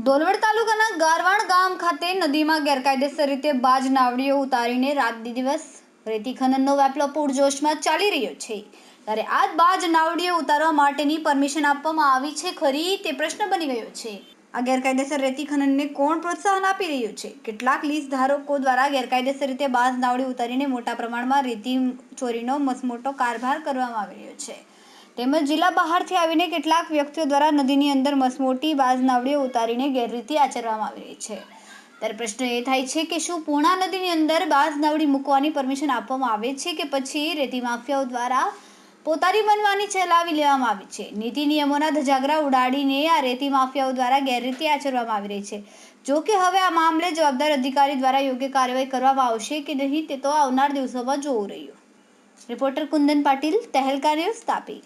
ડોલવડ તાલુકાના ગારવાણ ગામ ખાતે નદીમાં ગેરકાયદેસર રીતે બાજ નાવડીઓ ઉતારીને રાત દિવસ રેતી ખનનનો વેપલો પૂરજોશમાં ચાલી રહ્યો છે. ત્યારે આ બાજ નાવડીઓ ઉતારવા માટેની પરમિશન આપવામાં આવી છે ખરી તે પ્રશ્ન બની ગયો છે. આ ગેરકાયદેસર રેતી ખનનને કોણ પ્રોત્સાહન આપી રહ્યું છે? કેટલાક લીઝ ધારકો દ્વારા ગેરકાયદેસર રીતે બાજ નાવડી ઉતારીને મોટા પ્રમાણમાં રેતી ચોરીનો મસમોટો કારભાર કરવામાં આવી રહ્યો છે. તેમજ જિલ્લા બહારથી આવીને કેટલાક વ્યક્તિઓ દ્વારા નદીની અંદર મસમોટી બાજ નાવડીઓ ઉતારીને ગેરરીતિ આચરવામાં આવી રહી છે. ત્યારે પ્રશ્ન એ થાય છે કે શું પૂર્ણા નદીની અંદર બાજ નાવડી મૂકવાની પરમિશન આપવામાં આવે છે કે પછી રેતી માફિયાઓ દ્વારા પોતાની બનવાની ચલાવી લેવામાં આવી છે? નીતિ નિયમોના ધજાગરા ઉડાડીને આ રેતી માફિયાઓ દ્વારા ગેરરીતિ આચરવામાં આવી રહી છે. જો કે હવે આ મામલે જવાબદાર અધિકારી દ્વારા યોગ્ય કાર્યવાહી કરવામાં આવશે કે નહીં તે તો આવનાર દિવસોમાં જોવું રહ્યું. Reporter Kundan Patil, Tehelka news Tapi.